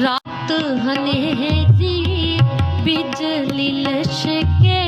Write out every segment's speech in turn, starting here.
ਰਾਤ ਹਨੇਰੀ ਬਿਜਲੀ ਲਸ਼ਕੇ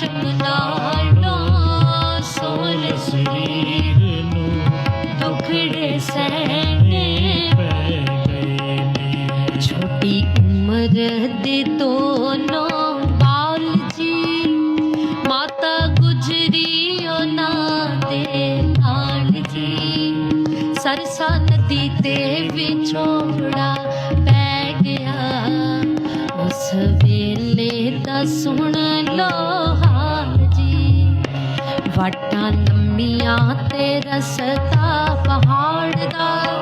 ਰੇਸ਼ਮ ਨਾਲੋਂ ਸੋਹਲ ਸਰੀਰ ਦੁਖੜੇ ਸਹਿਣੇ ਛੋਟੀ ਉਮਰ ਦੇ ਦੋਨੋਂ ਬਾਲ ਜੀ ਮਾਤਾ ਗੁਜਰੀ ਉਹਨਾਂ ਦੇ ਨਾਲ ਜੀ। ਸਰਸਾ ਨਦੀ ਤੇ ਵਿਛੋੜਾ ਪੈ ਗਿਆ। ਉਸ ਵੇਲੇ ਦਾ ਸੁਣ ਲੋ ਵਾਟਾਂ ਲੰਮੀਆਂ ਤੇ ਰਸਤਾ ਪਹਾੜ ਦਾ